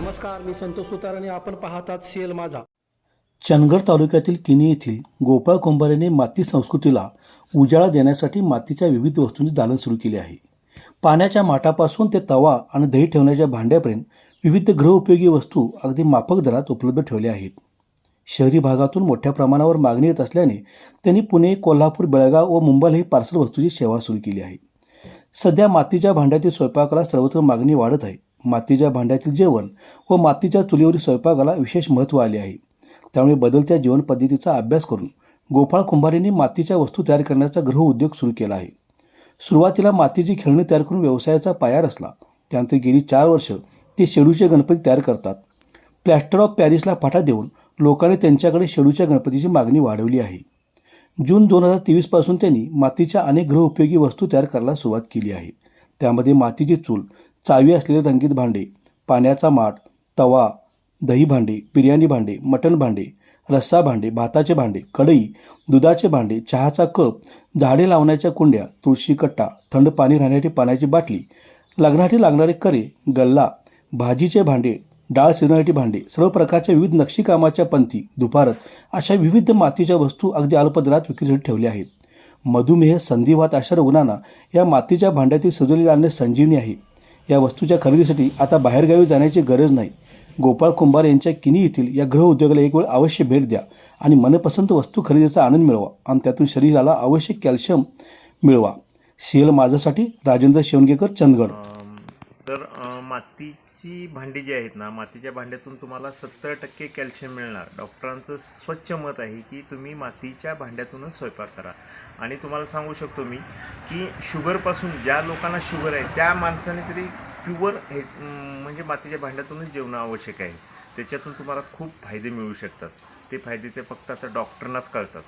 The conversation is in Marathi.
नमस्कार मी संतोष सुतार आणि आपण पाहतात सीएल माझा. चंदगड तालुक्यातील किनी येथील गोपाळ कुंभारेने माती संस्कृतीला उजाळा देण्यासाठी मातीच्या विविध वस्तूंचे दालन सुरू केले आहे. पाण्याच्या माठापासून ते तवा आणि दही ठेवण्याच्या भांड्यापर्यंत विविध गृहउपयोगी वस्तू अगदी माफक दरात उपलब्ध ठेवल्या आहेत. शहरी भागातून मोठ्या प्रमाणावर मागणी येत असल्याने त्यांनी पुणे कोल्हापूर बेळगाव व मुंबईलाही पार्सल वस्तूची सेवा सुरू केली आहे. सध्या मातीच्या भांड्यातील स्वयंपाकाला सर्वत्र मागणी वाढत आहे. मातीच्या भांड्यातील जेवण व मातीच्या चुलीवरील स्वयंपाकाला विशेष महत्त्व आले आहे. त्यामुळे बदलत्या जीवनपद्धतीचा अभ्यास करून गोपाळ कुंभारेंनी मातीच्या वस्तू तयार करण्याचा गृहउद्योग सुरू केला आहे. सुरुवातीला मातीची खेळणी तयार करून व्यवसायाचा पाया रचला त्यानंतर गेली चार वर्ष ते शेडूचे गणपती तयार करतात. प्लॅस्टर ऑफ पॅरिसला फाटा देऊन लोकांनी त्यांच्याकडे शेडूच्या गणपतीची मागणी वाढवली आहे. जून दोन हजार तेवीसपासून त्यांनी मातीच्या अनेक गृहउपयोगी वस्तू तयार करायला सुरुवात केली आहे. त्यामध्ये मातीची चूल चावी असलेले रंगीत भांडे पाण्याचा माठ तवा दही भांडे बिर्याणी भांडे मटण भांडे रस्सा भांडे भाताचे भांडे कढई दुधाचे भांडे चहाचा कप झाडे लावण्याच्या कुंड्या तुळशी कट्टा थंड पाणी राहण्यासाठी पाण्याची बाटली लग्नासाठी लागणारे करे गल्ला भाजीचे भांडे डाळ शिजवण्याची भांडे सर्व प्रकारच्या विविध नक्षीकामाच्या पंथी दुपारत अशा विविध मातीच्या वस्तू अगदी अल्पदरात विक्रीसाठी ठेवल्या आहेत. मधुमेह संधिवात अशा रुग्णांना या मातीच्या भांड्यातील सजवलेले अन्न संजीवनी आहे. या वस्तूच्या खरेदीसाठी आता बाहेरगावी जाण्याची गरज नाही. गोपाळ कुंभार यांच्या किनी येथील या गृह उद्योगाला एक वेळ अवश्य भेट द्या आणि मनपसंत वस्तू खरेदीचा आनंद मिळवा आणि त्यातून शरीराला आवश्यक कॅल्शियम मिळवा. सीएल माझ्यासाठी राजेंद्र शेवणगेकर चंदगड. तर माती मातीची भांडी जी आहेत ना मातीच्या भांड्यातून तुम्हाला सत्तर टक्के कॅल्शियम मिळणार. डॉक्टरांचं स्वच्छ मत आहे की तुम्ही मातीच्या भांड्यातूनच स्वयंपाक करा. आणि तुम्हाला सांगू शकतो मी की शुगरपासून ज्या लोकांना शुगर आहे त्या माणसाने तरी प्युअर हे म्हणजे मातीच्या भांड्यातूनच जेवणं आवश्यक आहे. त्याच्यातून तुम्हाला खूप फायदे मिळू शकतात. ते फायदे ते फक्त आता डॉक्टरनाच कळतात.